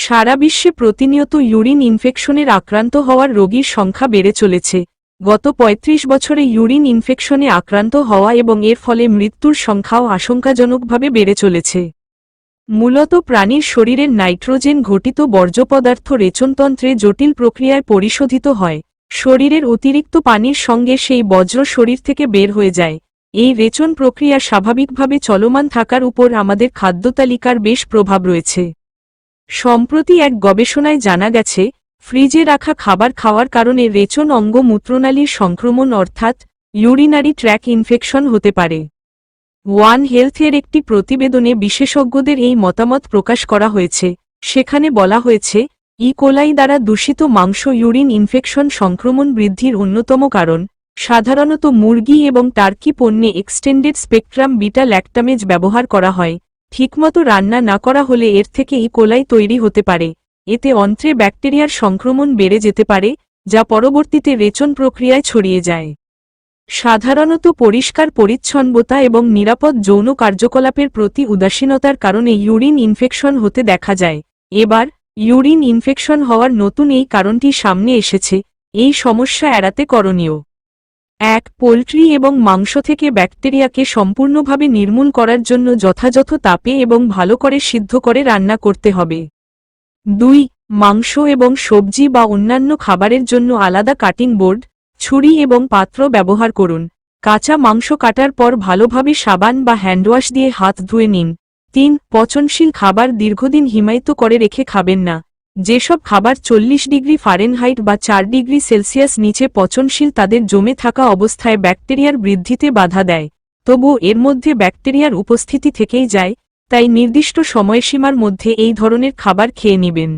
সারা বিশ্বে প্রতিনিয়ত ইউরিন ইনফেকশনের আক্রান্ত হওয়ার রোগীর সংখ্যা বেড়ে চলেছে। গত ৩৫ বছরে ইউরিন ইনফেকশনে আক্রান্ত হওয়া এবং এর ফলে মৃত্যুর সংখ্যাও আশঙ্কাজনকভাবে বেড়ে চলেছে। মূলত প্রাণীর শরীরের নাইট্রোজেন ঘটিত বর্জ্য পদার্থ রেচনতন্ত্রে জটিল প্রক্রিয়ায় পরিশোধিত হয়। শরীরের অতিরিক্ত পানির সঙ্গে সেই বজ্র শরীর থেকে বের হয়ে যায়। এই রেচন প্রক্রিয়া স্বাভাবিকভাবে চলমান থাকার উপর আমাদের খাদ্যতালিকার বেশ প্রভাব রয়েছে। সম্প্রতি এক গবেষণায় জানা গেছে, ফ্রিজে রাখা খাবার খাওয়ার কারণে রেচন অঙ্গ মূত্রনালীর সংক্রমণ অর্থাৎ ইউরিনারি ট্র্যাক ইনফেকশন হতে পারে। ওয়ান হেলথের একটি প্রতিবেদনে বিশেষজ্ঞদের এই মতামত প্রকাশ করা হয়েছে। সেখানে বলা হয়েছে, ই. কোলাই দ্বারা দূষিত মাংস ইউরিন ইনফেকশন সংক্রমণ বৃদ্ধির অন্যতম কারণ। সাধারণত মুরগি এবং টার্কি পণ্যে এক্সটেন্ডেড স্পেকট্রাম বিটা ল্যাকটামেজ ব্যবহার করা হয়। ঠিকমতো রান্না না করা হলে এর থেকে কোলাই তৈরি হতে পারে। এতে অন্ত্রে ব্যাকটেরিয়ার সংক্রমণ বেড়ে যেতে পারে, যা পরবর্তীতে রেচন প্রক্রিয়ায় ছড়িয়ে যায়। সাধারণত পরিষ্কার পরিচ্ছন্নতা এবং নিরাপদ যৌন কার্যকলাপের প্রতি উদাসীনতার কারণে ইউরিন ইনফেকশন হতে দেখা যায়। এবার, ইউরিন ইনফেকশন হওয়ার নতুন এই কারণটি সামনে এসেছে, এই সমস্যা এড়াতে করণীয়। এক, পোলট্রি এবং মাংস থেকে ব্যাকটেরিয়াকে সম্পূর্ণভাবে নির্মূল করার জন্য যথাযথ তাপে এবং ভালো করে সিদ্ধ করে রান্না করতে হবে। দুই, মাংস এবং সবজি বা অন্যান্য খাবারের জন্য আলাদা কাটিং বোর্ড, ছুরি এবং পাত্র ব্যবহার করুন। কাঁচা মাংস কাটার পর ভালোভাবে সাবান বা হ্যান্ডওয়াশ দিয়ে হাত ধুয়ে নিন। তিন, পচনশীল খাবার দীর্ঘদিন হিমায়িত করে রেখে খাবেন না। যেসব খাবার চল্লিশ ডিগ্রি ফারেনহাইট বা চার ডিগ্রি সেলসিয়াস নিচে পচনশীল তাদের জমে থাকা অবস্থায় ব্যাকটেরিয়ার বৃদ্ধিতে বাধা দেয়। তবুও এর মধ্যে ব্যাকটেরিয়ার উপস্থিতি থেকেই যায়, তাই নির্দিষ্ট সময়সীমার মধ্যে এই ধরনের খাবার খেয়ে নেবেন।